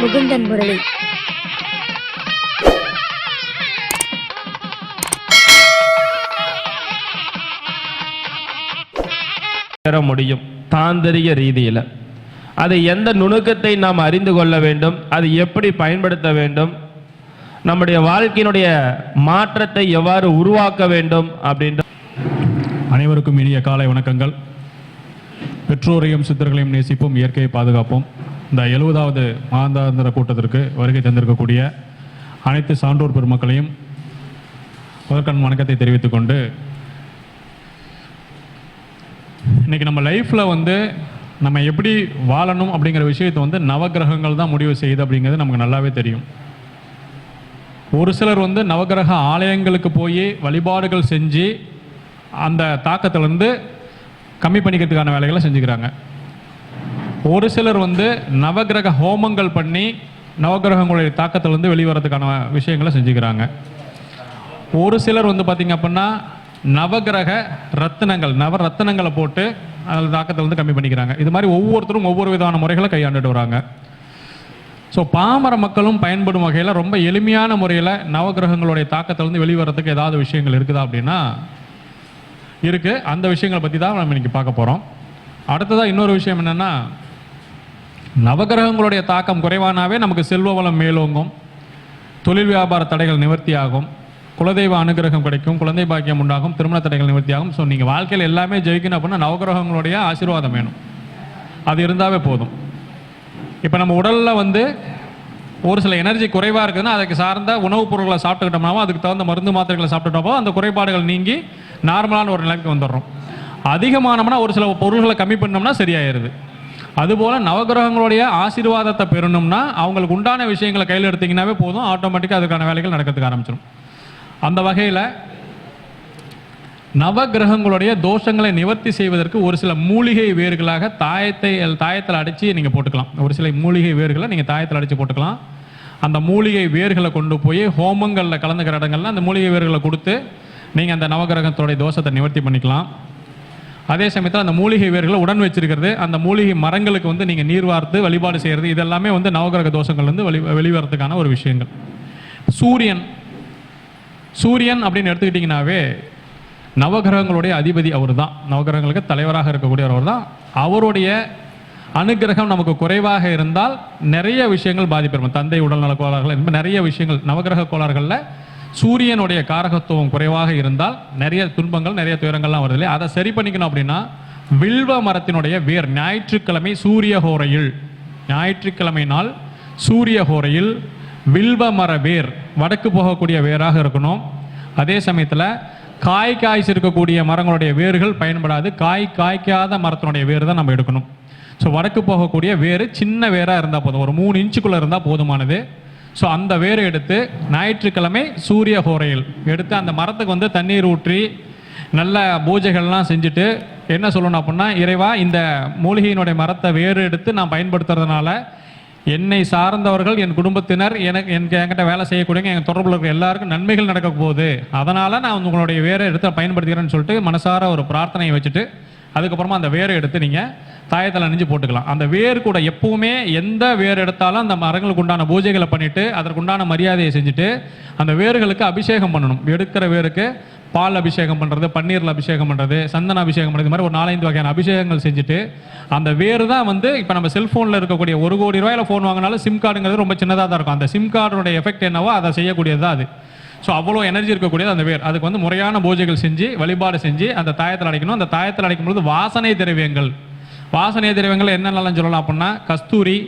முகுந்தன் முரளி. பெற முடியும் தாந்திரிக ரீதியில். அதை எந்த நுணுக்கத்தை நாம் அறிந்து கொள்ள வேண்டும் அது எப்படி பயன்படுத்த வேண்டும் நம்முடைய வாழ்க்கையினுடைய மாற்றத்தை எவ்வாறு உருவாக்க வேண்டும் அப்படின்ற அனைவருக்கும் இனிய காலை வணக்கங்கள். பெற்றோரையும் சித்தர்களையும் நேசிப்போம் இயற்கையை பாதுகாப்போம். இந்த எழுபதாவது மாதாந்திர கூட்டத்திற்கு வருகை தந்திருக்கக்கூடிய அனைத்து சான்றோர் பெருமக்களையும் முதற்கண் வணக்கத்தை தெரிவித்துக் கொண்டு இன்னைக்கு நம்ம லைஃப்பில் வந்து நம்ம எப்படி வாழணும் அப்படிங்கிற விஷயத்தை வந்து நவக்கிரகங்கள் தான் முடிவு செய்யுது அப்படிங்கிறது நமக்கு நல்லாவே தெரியும். ஒரு சிலர் வந்து நவக்கிரக ஆலயங்களுக்கு போய் வழிபாடுகள் செஞ்சு அந்த தாக்கத்திலேருந்து கம்மி பண்ணிக்கிறதுக்கான வேலைகளை செஞ்சுக்கிறாங்க. ஒரு சிலர் வந்து நவகிரக ஹோமங்கள் பண்ணி நவக்கிரகங்களுடைய தாக்கத்திலேருந்து வெளிவரதுக்கான விஷயங்களை செஞ்சுக்கிறாங்க. ஒரு சிலர் வந்து பார்த்திங்க அப்படின்னா நவகிரக ரத்தினங்கள் நவ ரத்தினங்களை போட்டு அதில் தாக்கத்தை வந்து கம்மி பண்ணிக்கிறாங்க. இது மாதிரி ஒவ்வொருத்தரும் ஒவ்வொரு விதமான முறைகளை கையாண்டுட்டு வராங்க. ஸோ பாமர மக்களும் பயன்படும் வகையில் ரொம்ப எளிமையான முறையில் நவக்கிரகங்களுடைய தாக்கத்திலிருந்து வெளிவரத்துக்கு ஏதாவது விஷயங்கள் இருக்குதா அப்படின்னா இருக்குது அந்த விஷயங்களை பற்றி தான் நம்ம இன்றைக்கி பார்க்க போகிறோம் அடுத்ததாக இன்னொரு விஷயம் என்னென்னா நவகிரகங்களுடைய தாக்கம் குறைவானாவே நமக்கு செல்வ வளம் மேலோங்கும். தொழில் வியாபார தடைகள் நிவர்த்தியாகும். குலதெய்வ அனுகிரகம் கிடைக்கும். குழந்தை பாக்கியம் உண்டாகும். திருமண தடைகள் நிவர்த்தியாகும். ஸோ நீங்கள் வாழ்க்கையில் எல்லாமே ஜெயிக்கணும் அப்படின்னா நவகிரகங்களுடைய ஆசீர்வாதம் வேணும். அது இருந்தாவே போதும். இப்போ நம்ம உடலில் வந்து ஒரு சில எனர்ஜி குறைவாக இருக்குதுன்னா அதுக்கு சார்ந்த உணவுப் பொருட்களை சாப்பிட்டுக்கிட்டோம்னாவோ அதுக்கு தகுந்த மருந்து மாத்திரைகளை சாப்பிட்டுட்டோமோ அந்த குறைபாடுகள் நீங்கி நார்மலான ஒரு நிலைக்கு வந்துடுறோம். அதிகமானோம்னா ஒரு சில பொருள்களை கம்மி பண்ணோம்னா சரியாயிருது. அதுபோல் நவகிரகங்களுடைய ஆசீர்வாதத்தை பெறணும்னா அவங்களுக்கு உண்டான விஷயங்களை கையில் எடுத்தீங்கன்னாவே போதும். ஆட்டோமேட்டிக்காக அதுக்கான வேலைகள் நடக்கிறதுக்கு ஆரம்பிச்சிடும் அந்த வகையில் நவகிரகங்களுடைய தோஷங்களை நிவர்த்தி செய்வதற்கு ஒரு சில மூலிகை வேர்களாக தாயத்தை தாயத்தில் அடித்து நீங்கள் போட்டுக்கலாம். ஒரு சில மூலிகை வேர்களை நீங்கள் தாயத்தில் அடித்து போட்டுக்கலாம். அந்த மூலிகை வேர்களை கொண்டு போய் ஹோமங்களில் கலந்துக்கிற இடங்கள்ல அந்த மூலிகை வேர்களை கொடுத்து நீங்கள் அந்த நவகிரகத்தோடைய தோஷத்தை நிவர்த்தி பண்ணிக்கலாம். அதே சமயத்தில் அந்த மூலிகை வேர்களை உடன் வச்சிருக்கிறது. அந்த மூலிகை மரங்களுக்கு வந்து நீங்கள் நீர் வார்த்து வழிபாடு செய்கிறது இதெல்லாமே வந்து நவகிரக தோஷங்கள்லேருந்து வெளி வெளிவரத்துக்கான ஒரு விஷயங்கள். சூரியன். சூரியன் அப்படின்னு எடுத்துக்கிட்டிங்கனாவே நவகிரகங்களுடைய அதிபதி அவர் தான் நவகிரகங்களுக்கு தலைவராக இருக்கக்கூடிய அவர் தான் அவருடைய அனுகிரகம் நமக்கு குறைவாக இருந்தால் நிறைய விஷயங்கள் பாதிப்பெறும் தந்தை உடல்நல கோளாறுகள் இந்த நிறைய விஷயங்கள் நவகிரக கோளாறுகளில் சூரியனுடைய காரகத்துவம் குறைவாக இருந்தால் நிறைய துன்பங்கள் நிறைய துயரங்கள்லாம் வருது இல்லையா? அதை சரி பண்ணிக்கணும் அப்படின்னா வில்வ மரத்தினுடைய வேர் ஞாயிற்றுக்கிழமை சூரிய ஹோரையில் ஞாயிற்றுக்கிழமை நாள் சூரிய ஹோரையில் வில்வ மர வேர் வடக்கு போகக்கூடிய வேராக இருக்கணும். அதே சமயத்தில் காய் காய்ச்சிருக்கக்கூடிய மரங்களுடைய வேர்கள் பயன்படாது. காய் காய்க்காத மரத்தினுடைய வேர் தான் நம்ம எடுக்கணும். ஸோ வடக்கு போகக்கூடிய வேர் சின்ன வேராக இருந்தால் போதும். ஒரு மூணு இன்ச்சுக்குள்ளே இருந்தால் போதுமானது. ஸோ அந்த வேரை எடுத்து ஞாயிற்றுக்கிழமை சூரிய ஹோரையில் எடுத்து அந்த மரத்துக்கு வந்து தண்ணீர் ஊற்றி நல்ல பூஜைகள்லாம் செஞ்சுட்டு என்ன சொல்லணும் அப்படின்னா இறைவா இந்த மூலிகையினுடைய மரத்தை வேறு எடுத்து நான் பயன்படுத்துறதுனால என்னை சார்ந்தவர்கள் என் குடும்பத்தினர் எனக்கு எனக்கு என்கிட்ட வேலை செய்யக்கூடிய என் தொடர்பில் இருக்கிற எல்லாருக்கும் நன்மைகள் நடக்க போகுது. அதனால் நான் உங்களுடைய வேரை எடுத்து பயன்படுத்திக்கிறேன்னு சொல்லிட்டு மனசார ஒரு பிரார்த்தனையை வச்சுட்டு அதுக்கப்புறமா அந்த வேரை எடுத்து நீங்கள் தாயத்தில் அணிஞ்சு போட்டுக்கலாம். அந்த வேர் கூட எப்பவுமே எந்த வேர் எடுத்தாலும் அந்த மரங்களுக்கு உண்டான பூஜைகளை பண்ணிட்டு அதற்குண்டான மரியாதையை செஞ்சுட்டு அந்த வேர்களுக்கு அபிஷேகம் பண்ணணும். எடுக்கிற வேருக்கு பால் அபிஷேகம் பண்ணுறது பன்னீரில் அபிஷேகம் பண்ணுறது சந்தன அபிஷேகம் பண்ணுறது மாதிரி ஒரு நாலஞ்சு வகையான அபிஷேகங்கள் செஞ்சுட்டு அந்த வேர் தான் வந்து இப்போ நம்ம செல்ஃபோனில் இருக்கக்கூடிய ஒரு கோடி ரூபாயில் ஃபோன் வாங்கினாலும் சிம் கார்டுங்கிறது ரொம்ப சின்னதாக தான் இருக்கும். அந்த சிம் கார்டுடைய எஃபெக்ட் என்னவோ அதை செய்யக்கூடியது தான் அது. ஸோ அவ்வளோ எனர்ஜி இருக்கக்கூடியது அந்த வேர். அதுக்கு வந்து முறையான பூஜைகள் செஞ்சு வழிபாடு செஞ்சு அந்த தாயத்தில் அடைக்கணும். அந்த தாயத்தில் அடைக்கும் பொழுது வாசனை திரவியங்கள். வாசனை திரவியங்கள் என்னென்னலாம் சொல்லலாம் அப்படின்னா கஸ்தூரி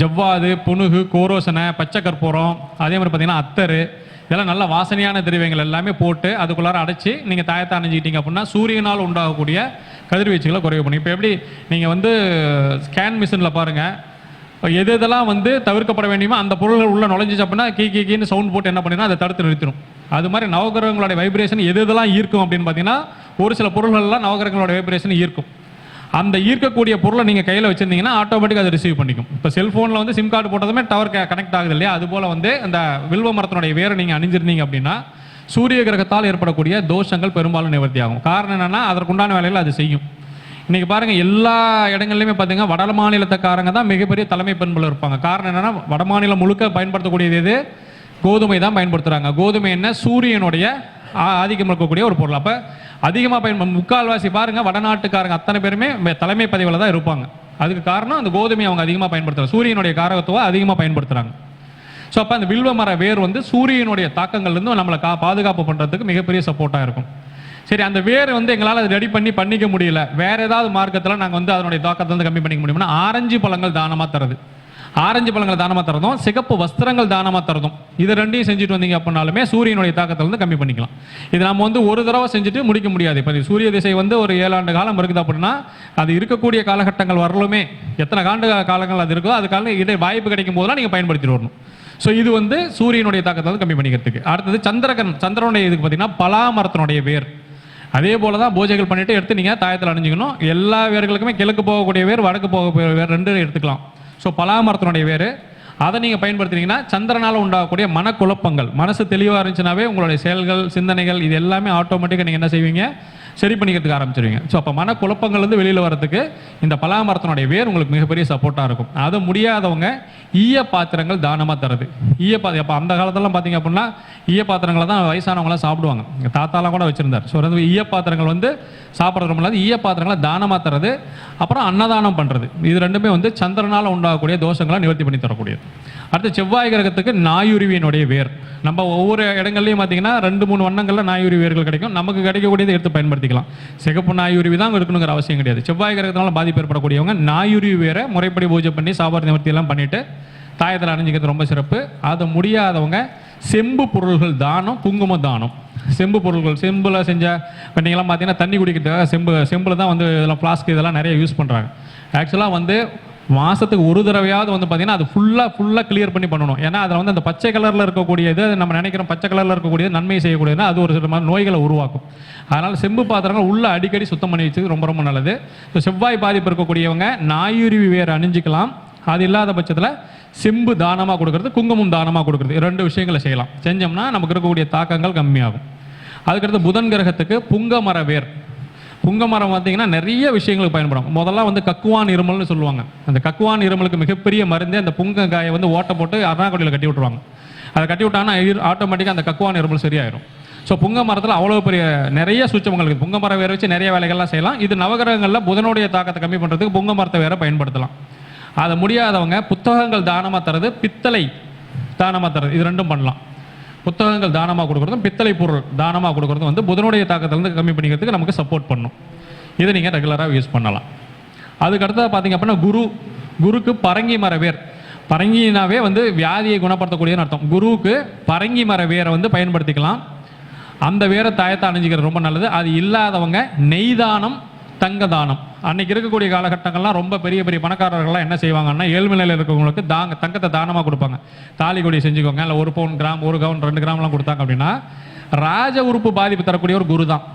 ஜவ்வாது புனுகு கோரோசனை பச்சை கற்பூரம் அதே மாதிரி பார்த்தீங்கன்னா அத்தரு இதெல்லாம் நல்ல வாசனையான திரவியங்கள் எல்லாமே போட்டு அதுக்குள்ளார அடைச்சி நீங்கள் தாயத்தை அணைஞ்சிக்கிட்டீங்க அப்படின்னா சூரியனால் உண்டாகக்கூடிய கதிர்வீச்சுகளை குறைவு பண்ணி. இப்போ எப்படி நீங்கள் வந்து ஸ்கேன் மிஷினில் பாருங்கள் எது எதெல்லாம் வந்து தவிர்க்கப்பட வேண்டியமோ அந்த பொருள்கள் உள்ள நுழைஞ்சிச்சு அப்படின்னா கீ கீ கீன்னு சவுண்ட் போட்டு என்ன பண்ணினா அதை தடுத்து நிறுத்திடும். அது மாதிரி நவகிரகங்களுடைய வைப்ரேஷன் எது எதெல்லாம் ஈர்க்கும் அப்படின்னு பார்த்தீங்கன்னா ஒரு சில பொருள்கள்லாம் நவகிரகங்களோட வைப்ரேஷன் ஈர்க்கும். அந்த ஈர்க்கக்கூடிய பொருளை நீங்கள் கையில் வச்சுருந்தீங்கன்னா ஆட்டோமேட்டிக்காக அதை ரிசீவ் பண்ணிக்கும். இப்போ செல்ஃபோனில் வந்து சிம் கார்டு போட்டதுமே டவர் கனெக்ட் ஆகுது இல்லையா? அது போல் வந்து அந்த வில்வ மரத்தினுடைய வேரை நீங்கள் அணிஞ்சிருந்தீங்க அப்படின்னா சூரிய கிரகத்தால் ஏற்படக்கூடிய தோஷங்கள் பெரும்பாலும் நிவர்த்தி ஆகும். காரணம் என்னென்னா அதற்குண்டான வேலையில் அது செய்யும். இன்னைக்கு பாருங்க எல்லா இடங்கள்லையுமே பார்த்தீங்கன்னா வட மாநிலத்துக்காரங்க தான் மிகப்பெரிய தலைமை பண்புல இருப்பாங்க. காரணம் என்னன்னா வட மாநிலம் முழுக்க பயன்படுத்தக்கூடியது எது? கோதுமை தான் பயன்படுத்துறாங்க. கோதுமை என்ன? சூரியனுடைய ஆதிக்கம் இருக்கக்கூடிய ஒரு பொருள். அப்ப அதிகமாக பயன் முக்கால்வாசி பாருங்க வடநாட்டுக்காரங்க அத்தனை பேருமே தலைமை பதிவில் தான் இருப்பாங்க. அதுக்கு காரணம் அந்த கோதுமை அவங்க அதிகமாக பயன்படுத்துகிறாங்க சூரியனுடைய காரகத்துவம் அதிகமாக பயன்படுத்துறாங்க. ஸோ அப்போ அந்த வில்வ மர வேர் வந்து சூரியனுடைய தாக்கங்கள்லேருந்து நம்மளை கா பாதுகாப்பு பண்ணுறதுக்கு மிகப்பெரிய சப்போர்ட்டாக இருக்கும். சரி அந்த வேர் வந்து எங்களால் அதை ரெடி பண்ணி பண்ணிக்க முடியல. வேற ஏதாவது மார்க்கத்தில் நாங்கள் வந்து அதனுடைய தாக்கத்தை வந்து கம்மி பண்ணிக்க முடியும்னா ஆரஞ்சு பழங்கள் தானமாக தருது. ஆரஞ்சு பழங்கள் தானமாக தரதும் சிகப்பு வஸ்திரங்கள் தானமாக தரதும். இது ரெண்டையும் செஞ்சுட்டு வந்தீங்க அப்படின்னாலுமே சூரியனுடைய தாக்கத்தை வந்து கம்மி பண்ணிக்கலாம். இது நம்ம வந்து ஒரு தடவை செஞ்சுட்டு முடிக்க முடியாது. இப்போ சூரிய திசை வந்து ஒரு ஏழாண்டு காலம் இருக்குது அப்படின்னா அது இருக்கக்கூடிய காலகட்டங்கள் வரலுமே. எத்தனை காண்டு காலங்கள் அது இருக்கோ அதுக்கான இதை வாய்ப்பு கிடைக்கும் போதெல்லாம் நீங்கள் பயன்படுத்திட்டு வரணும் ஸோ இது வந்து சூரியனுடைய தாக்கத்தை வந்து கம்மி பண்ணிக்கிறதுக்கு. அடுத்தது சந்திரகன் சந்திரனுடைய இதுக்கு பார்த்தீங்கன்னா பலாமரத்தினுடைய வேர். அதே போல தான் பூஜைகள் பண்ணிட்டு எடுத்து நீங்கள் தாயத்தில் அணிஞ்சிக்கணும். எல்லா வேர்களுக்குமே கிழக்கு போகக்கூடிய வேர் வடக்கு போகக்கூடிய வேர் ரெண்டு எடுத்துக்கலாம். ஸோ பலாமரத்தினுடைய வேர். அதை நீங்கள் பயன்படுத்தினீங்கன்னா சந்திரனால் உண்டாகக்கூடிய மனக்குழப்பங்கள். மனசு தெளிவாக இருந்துச்சுனாவே உங்களுடைய செயல்கள் சிந்தனைகள் இது எல்லாமே ஆட்டோமேட்டிக்காக நீங்கள் என்ன செய்வீங்க? சரி பண்ணிக்கிறதுக்கு ஆரம்பிச்சிருவீங்க. ஸோ அப்போ மனக்குழப்பங்கள் வந்து வெளியில் வரதுக்கு இந்த பலாமரத்தினுடைய வேர் உங்களுக்கு மிகப்பெரிய சப்போர்ட்டாக இருக்கும். அது முடியாதவங்க ஈய பாத்திரங்கள் தானமாக தருது. ஈய பா அப்போ அந்த காலத்திலலாம் பார்த்தீங்க அப்படின்னா ஈய பாத்திரங்களை தான் வயசானவங்களாம் சாப்பிடுவாங்க. எங்கள் தாத்தாலாம் கூட வச்சுருந்தார். ஸோ வந்து ஈய பாத்திரங்கள் வந்து சாப்பிட்றது ரொம்ப ஈய பாத்திரங்களை தானமாக தரது. அப்புறம் அன்னதானம் பண்ணுறது இது ரெண்டுமே வந்து சந்திரனால் உண்டாகக்கூடிய தோஷங்களை நிவர்த்தி பண்ணி தரக்கூடியது. அடுத்து செவ்வாய் கிரகத்துக்கு நாயுருவியினுடைய வேர். நம்ம ஒவ்வொரு இடங்கள்லையும் பார்த்தீங்கன்னா ரெண்டு மூணு வண்ணங்களில் நாயுருவி வேர்கள் கிடைக்கும். நமக்கு கிடைக்கக்கூடியதை எடுத்து பயன்படுத்திக்கலாம். சிகப்பு நாயுருவி தான் இருக்கணுங்கிற அவசியம் கிடையாது. செவ்வாய் கிரகத்தினால பாதிப்பு ஏற்படக்கூடியவங்க நாயுருவி வேற முறைப்படி பூஜை பண்ணி சாப்பாடு நிவர்த்தி எல்லாம் பண்ணிட்டு தாயத்தில் அணிஞ்சிக்கிறது ரொம்ப சிறப்பு. அதை முடியாதவங்க செம்பு பொருள்கள் தானம் குங்கும தானம். செம்பு பொருள்கள் செம்பில் செஞ்ச இப்போ பார்த்தீங்கன்னா தண்ணி குடிக்கிறதுக்காக செம்பு செம்பில் தான் வந்து இதெல்லாம் ஃப்ளாஸ்க் இதெல்லாம் நிறைய யூஸ் பண்ணுறாங்க ஆக்சுவலாக வந்து மாதத்துக்கு ஒரு தடவையாவது வந்து பார்த்தீங்கன்னா அது ஃபுல்லாக ஃபுல்லாக கிளியர் பண்ணி பண்ணணும். ஏன்னா அதில் வந்து அந்த பச்சை கலரில் இருக்கக்கூடியது நம்ம நினைக்கிறோம் பச்சை கலரில் இருக்கக்கூடியது நன்மை செய்யக்கூடியதுன்னா அது ஒரு சில மாதிரி நோய்களை உருவாக்கும். அதனால் செம்பு பாத்திரங்கள் உள்ள அடிக்கடி சுத்தம் பண்ணி வச்சது ரொம்ப ரொம்ப நல்லது. ஸோ செவ்வாய் பாதிப்பு இருக்கக்கூடியவங்க நாயுருவி வேறு அணிஞ்சிக்கலாம். அது இல்லாத பட்சத்தில் செம்பு தானமாக கொடுக்கறது குங்குமம் தானமாக கொடுக்கறது ரெண்டு விஷயங்களை செய்யலாம். செஞ்சோம்னா நமக்கு இருக்கக்கூடிய தாக்கங்கள் கம்மியாகும். அதுக்கடுத்து புதன் கிரகத்துக்கு புங்க மர வேர் புங்க மரம் பார்த்தீங்கன்னா நிறைய விஷயங்களுக்கு பயன்படும். முதல்ல வந்து கக்குவான் இருமல்னு சொல்லுவாங்க. அந்த கக்குவான் இருமலுக்கு மிகப்பெரிய மருந்தே அந்த புங்க காயை வந்து ஓட்டை போட்டு அருணாக்குடியில் கட்டி விட்டுருவாங்க. அதை கட்டி விட்டாங்கன்னா ஆட்டோமேட்டிக்காக அந்த கக்குவான் இருமல் சரியாயிரும். ஸோ புங்க மரத்தில் அவ்வளோ பெரிய நிறைய சூச்சமங்கள் இருக்குது புங்க மரம் வேற வச்சு நிறைய வேலைகள்லாம் செய்யலாம். இது நவகிரகங்களில் புதனுடைய தாக்கத்தை கம்மி பண்ணுறதுக்கு புங்க மரத்தை வேற பயன்படுத்தலாம். அதை முடியாதவங்க புத்தகங்கள் தானமாக தரது பித்தளை தானமாக தரது இது ரெண்டும் பண்ணலாம். புத்தகங்கள் தானமாக கொடுக்குறதும் பித்தளை பொருள் தானமாக கொடுக்குறதும் வந்து புதனுடைய தாக்கத்திலேருந்து கம்மி பண்ணிக்கிறதுக்கு நமக்கு சப்போர்ட் பண்ணும். இதை நீங்கள் ரெகுலராக யூஸ் பண்ணலாம். அதுக்கு அடுத்தது பார்த்தீங்க அப்படின்னா குரு குருக்கு பரங்கி மர வேர். பரங்கினாவே வந்து வியாதியை குணப்படுத்தக்கூடியதுன்னு அர்த்தம். குருவுக்கு பரங்கி மர வேரை வந்து பயன்படுத்திக்கலாம். அந்த வேரை தாயத்தை அணிஞ்சிக்கிறது ரொம்ப நல்லது. அது இல்லாதவங்க நெய்தானம் தங்க தானம். அன்னைக்கு இருக்கக்கூடிய காலகட்டங்கள்லாம் ரொம்ப பெரிய பெரிய பணக்காரர்கள்லாம் என்ன செய்வாங்கன்னா ஏழ்மை நிலையில் இருக்கிறவங்களுக்கு தாங்க தங்கத்தை தானமாக கொடுப்பாங்க. தாலி கொடி செஞ்சுக்கோங்க. இல்லை ஒரு பவுன் கிராம் ஒரு கவுன் ரெண்டு கிராம்லாம் கொடுத்தாங்க அப்படின்னா ராஜ உறுப்பு பாதிப்பு தரக்கூடிய ஒரு குரு தான்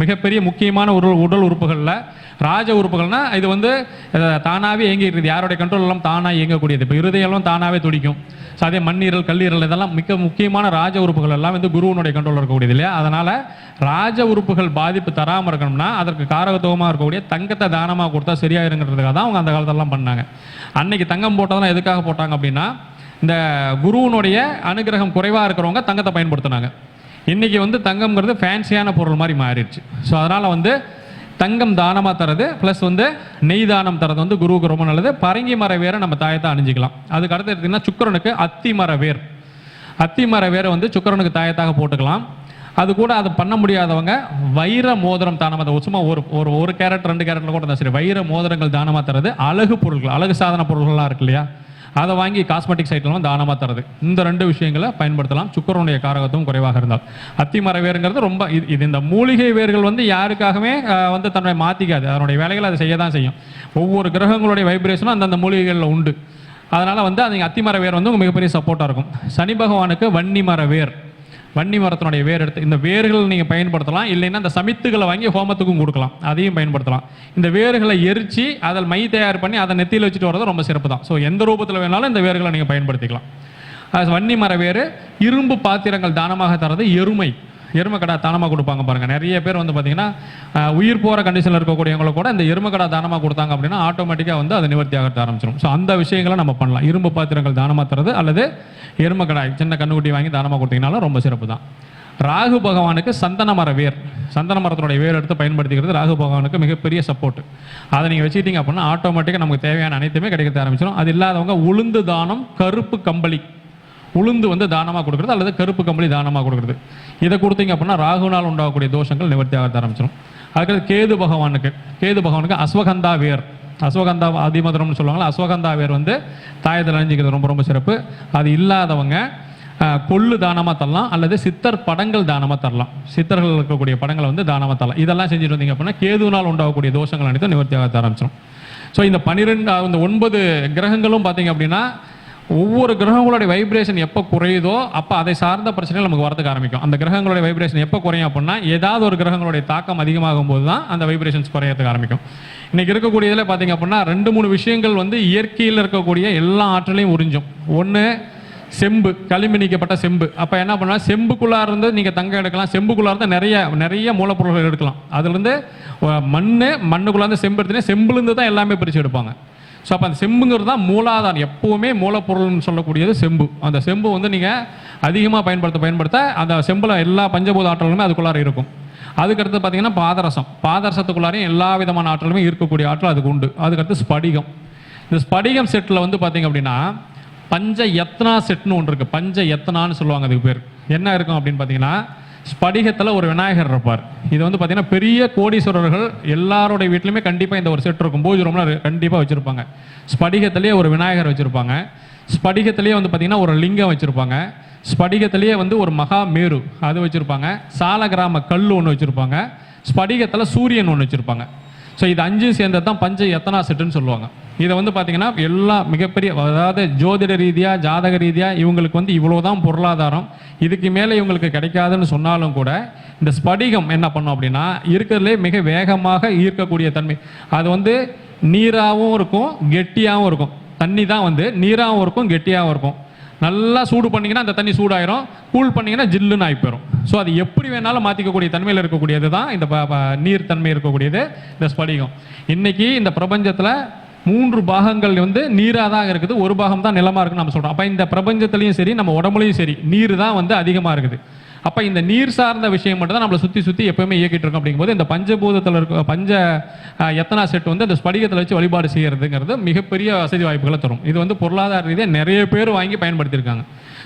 மிகப்பெரிய முக்கியமான ஒரு உடல் உறுப்புகளில் ராஜ உறுப்புகள்னா இது வந்து தானாகவே தானாவே யாருடைய கண்ட்ரோல் எல்லாம் தானாக இயங்கக்கூடியது. இப்போ இருதயம்லாம் தானாகவே துடிக்கும். ஸோ அதே மண்ணீரல் கல்லீரல் இதெல்லாம் மிக முக்கியமான ராஜ உறுப்புகள் எல்லாம் வந்து குருவனுடைய கண்ட்ரோல் இருக்கக்கூடியது இல்லையா? அதனால் ராஜ உறுப்புகள் பாதிப்பு தராமல் இருக்கணும்னா அதற்கு காரகத்துவமாக இருக்கக்கூடிய தங்கத்தை தானமாக கொடுத்தா சரியாயிருங்கிறதுக்காக தான் அவங்க அந்த காலத்தெல்லாம் பண்ணாங்க. அன்னைக்கு தங்கம் போட்டதெல்லாம் எதுக்காக போட்டாங்க அப்படின்னா இந்த குருவனுடைய அனுகிரகம் குறைவாக இருக்கிறவங்க தங்கத்தை பயன்படுத்தினாங்க. இன்றைக்கி வந்து தங்கம்ங்கிறது ஃபேன்சியான பொருள் மாதிரி மாறிடுச்சு. ஸோ அதனால் வந்து தங்கம் தானமாக தரது ப்ளஸ் வந்து நெய் தானம் தரது வந்து குருவுக்கு ரொம்ப நல்லது. பரங்கி மர வேரை நம்ம தாயத்தை அணிஞ்சிக்கலாம். அதுக்கு அடுத்து எடுத்திங்கன்னா சுக்கிரனுக்கு அத்தி மர வேர். அத்தி மர வேரை வந்து சுக்கிரனுக்கு தாயத்தாக போட்டுக்கலாம். அது கூட அதை பண்ண முடியாதவங்க வைர மோதிரம் தானமாக அதை சும்மா ஒரு ஒரு ஒரு கேரட் ரெண்டு கேரட்டில் கூட இருந்தால் சரி. வைர மோதிரங்கள் தானமாக தரது. அழகு பொருட்கள் அழகு சாதன பொருட்கள்லாம் இருக்கு இல்லையா? அதை வாங்கி காஸ்மெட்டிக் சைட்லாம் தானமாக தரது இந்த ரெண்டு விஷயங்களை பயன்படுத்தலாம். சுக்கரனுடைய காரகத்தும் குறைவாக இருந்தால். அத்திமர வேருங்கிறது ரொம்ப இது இது இந்த மூலிகை வேர்கள் வந்து யாருக்காகவே வந்து தன்னை மாற்றிக்காது அதனுடைய வேலைகளை அதை செய்ய தான் செய்யும். ஒவ்வொரு கிரகங்களுடைய வைப்ரேஷனும் அந்தந்த மூலிகைகளில் உண்டு. அதனால் வந்து அது அத்திமர வேர் வந்து மிகப்பெரிய சப்போர்ட்டாக இருக்கும். சனி பகவானுக்கு வன்னி மர வேர். வன்னி மரத்தினுடைய வேர் எடுத்து இந்த வேர்கள் நீங்கள் பயன்படுத்தலாம். இல்லைன்னா இந்த சமித்துகளை வாங்கி ஹோமத்துக்கும் கொடுக்கலாம். அதையும் பயன்படுத்தலாம். இந்த வேர்களை எரிச்சு அதில் மை தயார் பண்ணி அதை நெத்தியில் வச்சுட்டு வரது ரொம்ப சிறப்பு தான் ஸோ எந்த ரூபத்தில் வேணாலும் இந்த வேர்களை நீங்கள் பயன்படுத்திக்கலாம். அது வன்னி மர வேறு இரும்பு பாத்திரங்கள் தானமாக தரது எருமை. எருமக்கடா தானமாக கொடுப்பாங்க பாருங்கள் நிறைய பேர் வந்து பார்த்தீங்கன்னா உயிர் போகிற கண்டிஷனில் இருக்கக்கூடியவங்களை கூட இந்த எருமக்கடா தானமாக கொடுத்தாங்க அப்படின்னா ஆட்டோமேட்டிக்காக வந்து அது நிவர்த்தி ஆக ஆரம்பிச்சிடும் ஸோ அந்த விஷயங்களை நம்ம பண்ணலாம். இரும்பு பாத்திரங்கள் தானமாக தரது அல்லது எருமக்கடாய் சின்ன கண்ணுக்குட்டி வாங்கி தானமாக கொடுத்தீங்கனாலும் ரொம்ப சிறப்பு தான். ராகு பகவானுக்கு சந்தன மர வேர் சந்தன மரத்தினுடைய வேர் எடுத்து பயன்படுத்திக்கிறது ராகு பகவானுக்கு மிகப்பெரிய சப்போர்ட் அதை நீங்கள் வச்சுக்கிட்டீங்க அப்படின்னா ஆட்டோமேட்டிக்காக நமக்கு தேவையான அனைத்துமே கிடைக்க ஆரம்பிச்சிடும் அது இல்லாதவங்க உளுந்து தானம் கருப்பு கம்பளி உளுந்து வந்து தானமாக கொடுக்குறது அல்லது கருப்பு கம்பளி தானமாக கொடுக்குறது. இதை கொடுத்தீங்க அப்படின்னா ராகுனால் உண்டாகக்கூடிய தோஷங்கள் நிவர்த்தி ஆக ஆரம்பிச்சிடும் அதுக்கடுத்து கேது பகவானுக்கு கேது பகவானுக்கு அஸ்வகந்தா வேர். அஸ்வகந்தா அதிமதுரம்னு சொல்லுவாங்களா அஸ்வகந்தா வேர் வந்து தாயத்தில் அணிஞ்சிக்கிறது ரொம்ப ரொம்ப சிறப்பு. அது இல்லாதவங்க கொள்ளு தானமாக தரலாம் அல்லது சித்தர் படங்கள் தானமாக தரலாம். சித்தர்கள் இருக்கக்கூடிய படங்களை வந்து தானமாக தரலாம். இதெல்லாம் செஞ்சுட்டு வந்தீங்க அப்படின்னா கேதுனால் உண்டாகக்கூடிய தோஷங்கள் அனைத்தும் நிவர்த்தியாக ஆரம்பிச்சிடும் ஸோ இந்த பன்னிரெண்டு இந்த ஒன்பது கிரகங்களும் பார்த்தீங்க அப்படின்னா ஒவ்வொரு கிரகங்களுடைய வைப்ரேஷன் எப்போ குறையுதோ அப்போ அதை சார்ந்த பிரச்சனைகள் நமக்கு வரதுக்கு ஆரம்பிக்கும். அந்த கிரகங்களுடைய வைப்ரேஷன் எப்போ குறையும் அப்படின்னா ஏதாவது ஒரு கிரகங்களுடைய தாக்கம் அதிகமாகும் போது தான் அந்த வைப்ரேஷன்ஸ் குறையறதுக்கு ஆரம்பிக்கும். இன்னைக்கு இருக்கக்கூடியதில் பார்த்தீங்க அப்படின்னா ரெண்டு மூணு விஷயங்கள் வந்து இயற்கையில் இருக்கக்கூடிய எல்லா ஆற்றலையும் உறிஞ்சும். ஒன்று செம்பு களிம்பு நீக்கப்பட்ட செம்பு. அப்போ என்ன பண்ணலாம்? செம்புக்குள்ளாக இருந்து நீங்கள் தங்கம் எடுக்கலாம். செம்புக்குள்ளாக இருந்து நிறைய நிறைய மூலப்பொருள்கள் எடுக்கலாம். அதுலேருந்து மண் மண்ணுக்குள்ளே இருந்து செம்பு எடுத்தீங்கன்னா செம்புலேருந்து தான் எல்லாமே பிரித்து எடுப்பாங்க. ஸோ அப்போ அந்த செம்புங்கிறது தான் மூலாதாரம். எப்போவுமே மூலப்பொருள்னு சொல்லக்கூடியது செம்பு. அந்த செம்பு வந்து நீங்கள் அதிகமாக பயன்படுத்த பயன்படுத்த அந்த செம்பில் எல்லா பஞ்சபூத ஆற்றலுமே அதுக்குள்ளார இருக்கும். அதுக்கடுத்து பார்த்தீங்கன்னா பாதரசம். பாதரசத்துக்குள்ளாரையும் எல்லா விதமான ஆற்றலுமே இருக்கக்கூடிய ஆற்றல் அதுக்கு உண்டு. அதுக்கடுத்து ஸ்படிகம். இந்த ஸ்படிகம் செட்டில் வந்து பார்த்தீங்க அப்படின்னா பஞ்ச எத்தனா செட்னு ஒன்று இருக்குது பஞ்ச எத்தனான்னு சொல்லுவாங்க அதுக்கு பேர். என்ன இருக்கும் அப்படின்னு பார்த்தீங்கன்னா ஸ்படிகத்தில் ஒரு விநாயகர் இருப்பார். இது வந்து பார்த்தீங்கன்னா பெரிய கோடீஸ்வரர்கள் எல்லாரோட வீட்லையுமே கண்டிப்பாக இந்த ஒரு செட் இருக்கும். பூஜை ரூம்ல கண்டிப்பாக வச்சுருப்பாங்க. ஸ்படிகத்திலேயே ஒரு விநாயகர் வச்சுருப்பாங்க. ஸ்படிகத்திலேயே வந்து பார்த்தீங்கன்னா ஒரு லிங்கம் வச்சுருப்பாங்க. ஸ்படிகத்திலேயே வந்து ஒரு மகா மேரு அது வச்சுருப்பாங்க. சாலகிராம கல் ஒன்று வச்சுருப்பாங்க. ஸ்படிகத்தில் சூரியன் ஒன்று வச்சுருப்பாங்க. ஸோ இது அஞ்சும் சேர்ந்தது தான் பஞ்ச எத்தனா செட்டுன்னு சொல்லுவாங்க. இதை வந்து பார்த்தீங்கன்னா எல்லா மிகப்பெரிய அதாவது ஜோதிட ரீதியாக ஜாதக ரீதியாக இவங்களுக்கு வந்து இவ்வளோதான் பொருளாதாரம். இதுக்கு மேலே இவங்களுக்கு கிடைக்காதுன்னு சொன்னாலும் கூட இந்த ஸ்படிகம் என்ன பண்ணும் அப்படின்னா இருக்கிறதுலே மிக வேகமாக ஈர்க்கக்கூடிய தன்மை. அது வந்து நீராகவும் இருக்கும் கெட்டியாகவும் இருக்கும். தண்ணி தான் வந்து நீராகவும் இருக்கும் கெட்டியாகவும் இருக்கும். நல்லா சூடு பண்ணிங்கன்னா அந்த தண்ணி சூடாயிரும். கூல் பண்ணீங்கன்னா ஜில்லுன்னு ஆகி போயிடும் ஸோ அது எப்படி வேணாலும் மாற்றிக்கக்கூடிய தன்மையில் இருக்கக்கூடியது தான் இந்த ப- நீர் தன்மை இருக்கக்கூடியது இந்த ஸ்படிகம். இன்றைக்கி இந்த பிரபஞ்சத்தில் மூன்று பாகங்கள் வந்து நீராக தான் இருக்குது. ஒரு பாகம் தான் நிலமாக இருக்குன்னு நம்ம சொல்கிறோம் அப்போ இந்த பிரபஞ்சத்துலேயும் சரி நம்ம உடம்புலையும் சரி நீர் தான் வந்து அதிகமாக இருக்குது. அப்போ இந்த நீர் சார்ந்த விஷயம் மட்டும் தான் நம்மளை சுற்றி சுற்றி எப்பவுமே இயக்கிட்டு இருக்கோம் அப்படிங்கும்போது இந்த பஞ்சபூதத்தில் இருக்க பஞ்ச எத்தனா செட் வந்து அந்த ஸ்படிகத்தில் வச்சு வழிபாடு செய்யறதுங்கிறது மிகப்பெரிய வசதி வாய்ப்புகளை தரும். இது வந்து பொருளாதார ரீதியாக நிறைய பேர் வாங்கி பயன்படுத்தியிருக்காங்க.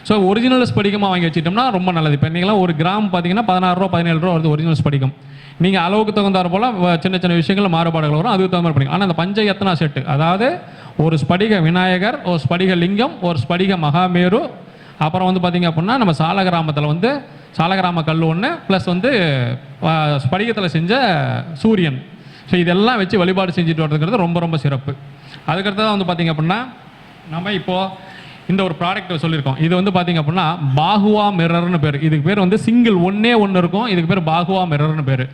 ஸோ ஒரிஜினல் ஸ்படிகமாக வாங்கி வச்சுட்டோம்னா ரொம்ப நல்லது. இப்போ நீங்களாம் ஒரு கிராம் பார்த்தீங்கன்னா பதினாறு ரூபா பதினேழு ரூபா வருது ஒரிஜினல் ஸ்படிகம். நீங்கள் அளவுக்கு தகுந்தாற் போல சின்ன சின்ன விஷயங்கள் மாறுபாடுகள் வரும். அதுக்கு தகுந்த மாதிரி பண்ணிக்கலாம் ஆனால் அந்த பஞ்ச எத்தனா செட்டு அதாவது ஒரு ஸ்படிக விநாயகர் ஒரு ஸ்படிக லிங்கம் ஒரு ஸ்படிக மகாமேரு. அப்புறம் வந்து பார்த்திங்க அப்படின்னா நம்ம சாலகிராமத்தில் வந்து சாலகிராம கல் ஒன்று ப்ளஸ் வந்து ஸ்படிகத்தில் செஞ்ச சூரியன். ஸோ இதெல்லாம் வச்சு வழிபாடு செஞ்சுட்டு வர்றதுங்கிறது ரொம்ப ரொம்ப சிறப்பு. அதுக்கடுத்ததான் வந்து பார்த்தீங்க அப்படின்னா நம்ம இப்போது இந்த ஒரு ப்ராடக்ட் சொல்லியிருக்கோம். இது வந்து பார்த்தீங்க அப்படின்னா பாகுவா மிரர்னு பேர். இதுக்கு பேர் வந்து சிங்கிள் ஒன்னே ஒன்று இருக்கும். இதுக்கு பேர் பாகுவா மிரர்னு பேர்.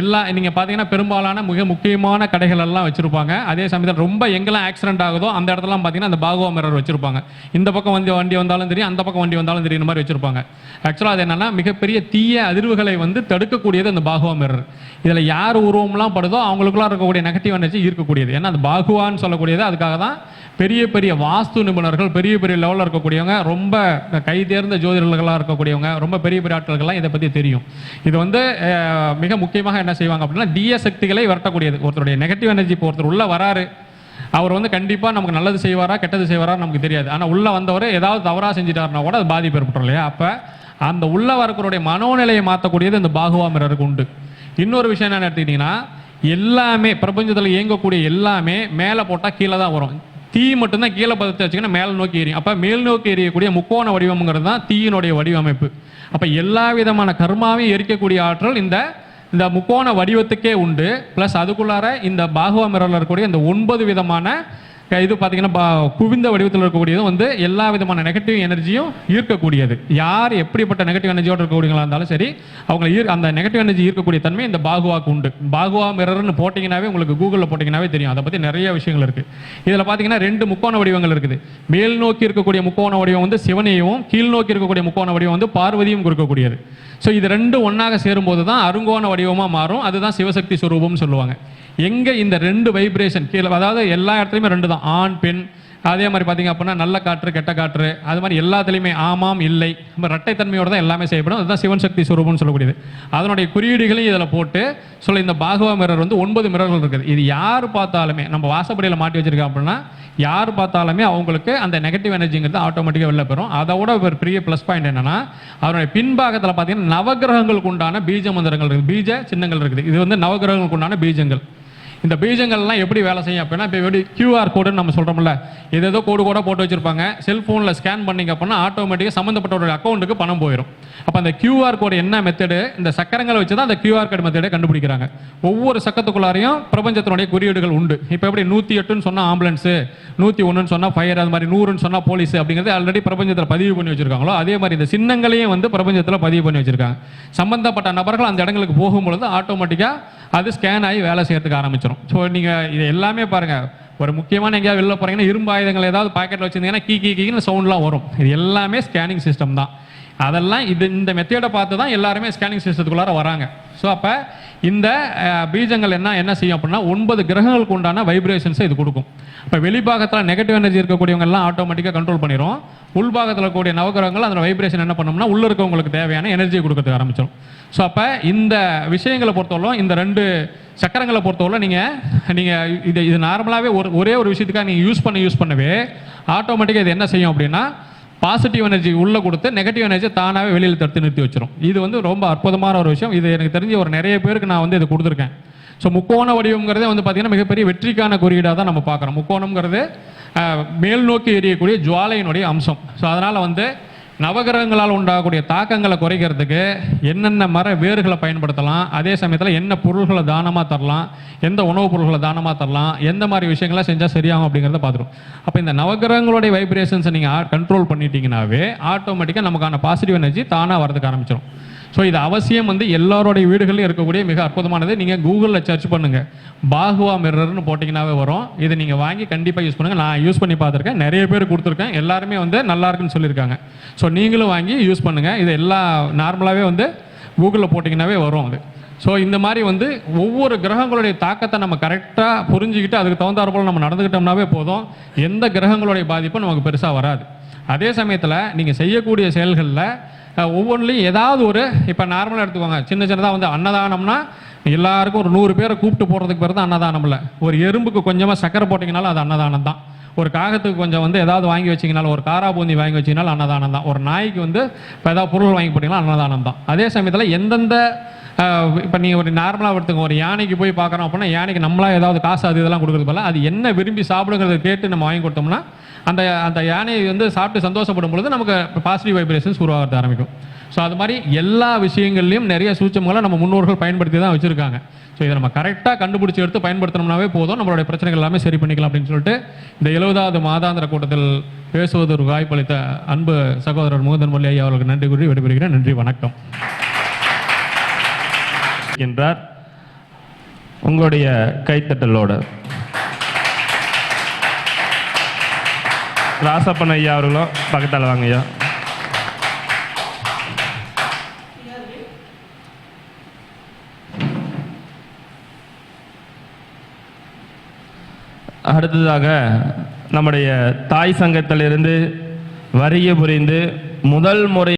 எல்லா நீங்கள் பார்த்தீங்கன்னா பெரும்பாலான மிக முக்கியமான கடைகள் எல்லாம் வச்சுருப்பாங்க. அதே சமயத்தில் ரொம்ப எங்கெல்லாம் ஆக்சிடென்ட் ஆகுதோ அந்த இடத்துலலாம் பார்த்தீங்கன்னா அந்த பாகுவா மிரர் வச்சுருப்பாங்க. இந்த பக்கம் வந்து வண்டி வந்தாலும் தெரியும் அந்த பக்கம் வண்டி வந்தாலும் தெரியும் இந்த மாதிரி வச்சுருப்பாங்க. ஆக்சுவலாக அது என்னன்னா மிகப்பெரிய தீய அதிர்வுகளை வந்து தடுக்கக்கூடியது அந்த பாகுவா மிரர் இதில் யார் உருவம்லாம் படுதோ அவங்களுக்குலாம் இருக்கக்கூடிய நெகட்டிவ் எனர்ஜி ஈர்க்கக்கூடியது. ஏன்னா அந்த பாகுவான்னு சொல்லக்கூடியது. அதுக்காக தான் பெரிய பெரிய வாஸ்து நிபுணர்கள் பெரிய பெரிய லெவலில் இருக்கக்கூடியவங்க ரொம்ப கை தேர்ந்த ஜோதிடர்களாக இருக்கக்கூடியவங்க ரொம்ப பெரிய பெரிய ஆட்களுக்கெல்லாம் இதை பற்றி தெரியும். இது வந்து மிக முக்கியமாக என்ன செய்வாங்க அப்படின்னா தீய சக்திகளை விரட்டக்கூடியது. ஒருத்தருடைய நெகட்டிவ் எனர்ஜி இப்போ ஒருத்தர் உள்ளே வராரு. அவர் வந்து கண்டிப்பாக நமக்கு நல்லது செய்வாரா கெட்டது செய்வாரா நமக்கு தெரியாது. ஆனால் உள்ளே வந்தவர் ஏதாவது தவறாக செஞ்சிட்டாருன்னா கூட அது பாதிப்பு ஏற்பட்டுரும் இல்லையா? அப்போ அந்த உள்ள வரக்கூடிய மனோநிலையை மாற்றக்கூடியது இந்த பாகுவா மிரருக்கு உண்டு. இன்னொரு விஷயம் என்னன்னு எடுத்துக்கிட்டிங்கன்னா எல்லாமே பிரபஞ்சத்தில் இயங்கக்கூடிய எல்லாமே மேலே போட்டால் கீழே தான் வரும். தீ மட்டும்தான் கீழே பதத்தை வச்சுக்கன்னா மேல் நோக்கி எரியும். அப்போ மேல் நோக்கி எரியக்கூடிய முக்கோண வடிவம்ங்கிறது தான் தீயினுடைய வடிவமைப்பு. அப்போ எல்லா விதமான கர்மாவையும் எரிக்கக்கூடிய ஆற்றல் இந்த இந்த முக்கோண வடிவத்துக்கே உண்டு. ப்ளஸ் அதுக்குள்ளார இந்த பாகுவா மிரரில் இருக்கக்கூடிய இந்த ஒன்பது விதமான இது பார்த்தீங்கன்னா பா- குவிந்த வடிவத்தில் இருக்கக்கூடியது வந்து எல்லா விதமான நெகட்டிவ் எனர்ஜியும் ஈர்க்கக்கூடியது. யார் எப்படிப்பட்ட நெகட்டிவ் எனர்ஜியோடு இருக்கக்கூடியவங்களா இருந்தாலும் சரி அவங்க ஈர் அந்த நெகட்டிவ் எனர்ஜி ஈர்க்கக்கூடிய தன்மை இந்த பாகுவாக்கு உண்டு. பாகுவா மிரர்னு போட்டிங்கனாவே உங்களுக்கு கூகுளில் போட்டிங்கனாவே தெரியும். அதை பற்றி நிறைய விஷயங்கள் இருக்குது இதில் பார்த்தீங்கன்னா ரெண்டு முக்கோண வடிவங்கள் இருக்குது. மேல் நோக்கி இருக்கக்கூடிய முக்கோண வடிவம் வந்து சிவனையும் கீழ் நோக்கி இருக்கக்கூடிய முக்கோண வடிவம் வந்து பார்வதியும் கொடுக்கக்கூடியது ஸோ இது ரெண்டு ஒன்றாக சேரும்போது தான் அருங்கோண வடிவமாக மாறும். அதுதான் சிவசக்தி ஸ்வரூபம்னு சொல்லுவாங்க. எங்கே இந்த ரெண்டு வைப்ரேஷன் கீழே அதாவது எல்லா இடத்துலையுமே ரெண்டு தான் ஆண் பெண். அதே மாதிரி பார்த்தீங்க அப்படின்னா நல்ல காற்று கெட்ட காற்று. அது மாதிரி எல்லாத்துலேயுமே ஆமாம் இல்லை. நம்ம இரட்டைத்தன்மையோட தான் எல்லாமே செய்யப்படும். அதுதான் சிவன் சக்தி சுரூபம்னு சொல்லக்கூடியது. அதனுடைய குறியீடுகளையும் இதில் போட்டு சொல்ல இந்த பாகவா மிரர் வந்து ஒன்பது மிரர்கள் இருக்குது. இது யார் பார்த்தாலுமே நம்ம வாசப்படியில் மாட்டி வச்சிருக்கோம் அப்படின்னா யார் பார்த்தாலுமே அவங்களுக்கு அந்த நெகட்டிவ் எனர்ஜிங்கிறது ஆட்டோமேட்டிக்காக வெளில பெறும் அதோட ஒரு பெரிய ப்ளஸ் பாயிண்ட் என்னென்னா அதனுடைய பின்பாகத்தில் பார்த்தீங்கன்னா நவகிரகங்களுக்கு உண்டான பீஜ மந்திரங்கள் இருக்குது. பீஜ சின்னங்கள் இருக்குது. இது வந்து நவகிரகங்களுக்கு உண்டான பீஜங்கள். இந்த பீஜங்கள்லாம் எப்படி வேலை செய்யும் அப்படின்னா இப்போ எப்படி கியூஆர் கோடுன்னு நம்ம சொல்கிறோம்ல இது ஏதோ கோடு கூட போட்டு வச்சிருப்பாங்க. செல்ஃபோனில் ஸ்கேன் பண்ணிங்க அப்படின்னா ஆட்டோமேட்டிக்காக சம்மந்தப்பட்டவருடைய அக்கௌண்ட்டுக்கு பணம் போயிடும் அப்போ அந்த கியூஆர் கோடு என்ன மெத்தடு இந்த சக்கரங்களை வச்சு தான் அந்த கியூஆர் கோடு மெத்தடை கண்டுபிடிக்கிறாங்க. ஒவ்வொரு சக்கத்துக்குள்ளாரையும் பிரபஞ்சத்தினுடைய குறியீடுகள் உண்டு. இப்போ எப்படி நூற்றி எட்டுன்னு சொன்னால் ஆம்புலன்ஸு நூற்றி ஒன்றுன்னு சொன்னால் ஃபயர் அது மாதிரி நூறுன்னு சொன்னால் போலீஸ் அப்படிங்கிறது ஆல்ரெடி பிரபஞ்சத்தில் பதிவு பண்ணி வச்சிருக்காங்களோ அதே மாதிரி இந்த சின்னங்களையும் வந்து பிரபஞ்சத்தில் பதிவு பண்ணி வச்சிருக்காங்க. சம்மந்தப்பட்ட நபர்கள் அந்த இடங்களுக்கு போகும்பொழுது ஆட்டோமேட்டிக்காக அது ஸ்கேன் ஆகி வேலை செய்யறதுக்கு ஆரம்பிச்சிடும் ஸோ நீங்கள் இது எல்லாமே பாருங்கள் ஒரு முக்கியமான எங்கேயாவது வெளில போறீங்கன்னா இரும்பு ஆயுதங்கள் ஏதாவது பாக்கெட்டில் வச்சிருந்தீங்கன்னா கீ கீ கீன்னு சவுண்ட்லாம் வரும். இது எல்லாமே ஸ்கேனிங் சிஸ்டம் தான். அதெல்லாம் இது இந்த மெத்தேடை பார்த்து தான் எல்லாருமே ஸ்கேனிங் சிஸ்டத்துக்குள்ளார வராங்க. ஸோ அப்போ இந்த பீஜங்கள் என்ன என்ன செய்யும் அப்படின்னா ஒன்பது கிரகங்களுக்கு உண்டான வைப்ரேஷன்ஸை இது கொடுக்கும். இப்போ வெளிப்பாகத்தில் நெகட்டிவ் எனர்ஜி இருக்கக்கூடியவங்க எல்லாம் ஆட்டோமேட்டிக்காக கண்ட்ரோல் பண்ணிடும் உள்பாகத்தில் இருக்கக்கூடிய நவகிரகங்கள் அதோட வைப்ரேஷன் என்ன பண்ணோம்னா உள்ள இருக்கவங்களுக்கு தேவையான எனர்ஜியை கொடுக்கறதுக்கு ஆரம்பிச்சிடும் ஸோ அப்போ இந்த விஷயங்களை பொறுத்தவரை இந்த ரெண்டு சக்கரங்களை பொறுத்தவரை நீங்கள் நீங்கள் இது இது நார்மலாகவே ஒரு ஒரே ஒரு விஷயத்துக்காக நீங்கள் யூஸ் பண்ண யூஸ் பண்ணவே ஆட்டோமேட்டிக்காக இது என்ன செய்யும் அப்படின்னா பாசிட்டிவ் எனர்ஜி உள்ளே கொடுத்து நெகட்டிவ் எனர்ஜி தானாகவே வெளியில் தடுத்து நிறுத்தி வச்சிடும் இது வந்து ரொம்ப அற்புதமான ஒரு விஷயம். இது எனக்கு தெரிஞ்ச ஒரு நிறைய பேருக்கு நான் வந்து இது கொடுத்துருக்கேன். ஸோ முக்கோண வடிவங்கிறதே வந்து பார்த்தீங்கன்னா மிகப்பெரிய வெற்றிக்கான குறியீடாக தான் நம்ம பார்க்குறோம் முக்கோணங்கிறது மேல் நோக்கி எரியக்கூடிய ஜுவாலையினுடைய அம்சம். ஸோ அதனால் வந்து நவகிரகங்களால் உண்டாகக்கூடிய தாக்கங்களை குறைக்கிறதுக்கு என்னென்ன மர வேர்களை பயன்படுத்தலாம் அதே சமயத்தில் என்ன பொருள்களை தானமாக தரலாம் எந்த உணவுப் பொருள்களை தானமாக தரலாம் எந்த மாதிரி விஷயங்களை செஞ்சால் சரியாகும் அப்படிங்கிறத பார்த்துரும். அப்போ இந்த நவகிரகங்களுடைய வைப்ரேஷன்ஸை நீங்கள் கண்ட்ரோல் பண்ணிட்டீங்கன்னாவே ஆட்டோமேட்டிக்காக நமக்கான பாசிட்டிவ் எனர்ஜி தானாக வரதுக்கு ஆரம்பிச்சிடும் ஸோ இது அவசியம் வந்து எல்லாரோடைய வீடுகளிலும் இருக்கக்கூடிய மிக அற்புதமானது. நீங்கள் கூகுளில் சர்ச் பண்ணுங்கள் பாகுவா மிரர்னு போட்டிங்கனாவே வரும். இதை நீங்கள் வாங்கி கண்டிப்பாக யூஸ் பண்ணுங்கள் நான் யூஸ் பண்ணி பார்த்துருக்கேன். நிறைய பேர் கொடுத்துருக்கேன். எல்லாருமே வந்து நல்லா இருக்குன்னு சொல்லியிருக்காங்க. ஸோ நீங்களும் வாங்கி யூஸ் பண்ணுங்கள் இது எல்லா நார்மலாகவே வந்து கூகுளில் போட்டிங்கனாவே வரும் அது. ஸோ இந்த மாதிரி வந்து ஒவ்வொரு கிரகங்களுடைய தாக்கத்தை நம்ம கரெக்டாக புரிஞ்சுக்கிட்டு அதுக்கு தகுந்தாற் போல் நம்ம நடந்துக்கிட்டோம்னாவே போதும். எந்த கிரகங்களுடைய பாதிப்பும் நமக்கு பெருசாக வராது. அதே சமயத்தில் நீங்கள் செய்யக்கூடிய செயல்களில் ஒவ்வொன்றிலையும் ஏதாவது ஒரு இப்போ நார்மலாக எடுத்துக்கோங்க. சின்ன சின்னதாக வந்து அன்னதானம்னா எல்லாருக்கும் ஒரு நூறு பேரை கூப்பிட்டு போகிறதுக்கு பேர் தான் அன்னதானம் இல்லை. ஒரு எறும்புக்கு கொஞ்சமாக சக்கரை போட்டிங்கனாலும் அது அன்னதானம் தான். ஒரு காகத்துக்கு கொஞ்சம் வந்து ஏதாவது வாங்கி வச்சிங்கனாலும் ஒரு காரா பூந்தி வாங்கி வச்சிங்கனாலும் அன்னதானம் தான். ஒரு நாய்க்கு வந்து இப்போ ஏதாவது பொருள் வாங்கி போட்டிங்கன்னா அன்னதானம் தான். அதே சமயத்தில் எந்தெந்த இப்போ நீங்கள் ஒரு நார்மலாக ஒருத்தங்க ஒரு யானைக்கு போய் பார்க்குறோம் அப்படின்னா யானைக்கு நம்மளா ஏதாவது காசு அது இதெல்லாம் கொடுக்குறது போல அது என்ன விரும்பி சாப்பிடுங்கிறத கேட்டு நம்ம வாங்கி கொடுத்தோம்னா அந்த அந்த யானையை வந்து சாப்பிட்டு சந்தோஷப்படும் பொழுது நமக்கு பாசிட்டிவ் வைப்ரேஷன்ஸ் உருவாகிறது ஆரம்பிக்கும். ஸோ அது மாதிரி எல்லா விஷயங்கள்லையும் நிறைய சூச்சங்களை நம்ம முன்னோர்கள் பயன்படுத்தி தான் வச்சுருக்காங்க. ஸோ இதை நம்ம கரெக்டாக கண்டுபிடிச்சி எடுத்து பயன்படுத்தினோம்னாவே போதும். நம்மளுடைய பிரச்சனைகள் எல்லாமே சரி பண்ணிக்கலாம் அப்படின்னு சொல்லிட்டு இந்த எழுபதாவது மாதாந்திர கூட்டத்தில் பேசுவது ஒரு வாய்ப்பளித்த அன்பு சகோதரர் முகுந்தன் மொழி ஐயா அவர்களுக்கு நன்றி கூறி விடைபெறுகிறேன். நன்றி வணக்கம். என்றார் உங்களுடைய கைத்தட்டலோடு. ராசப்பன் ஐயா அவர்களும் பக்கத்தால் வாங்க ஐயா. அடுத்ததாக நம்முடைய தாய் சங்கத்திலிருந்து வரிய புரிந்து முதல் முறை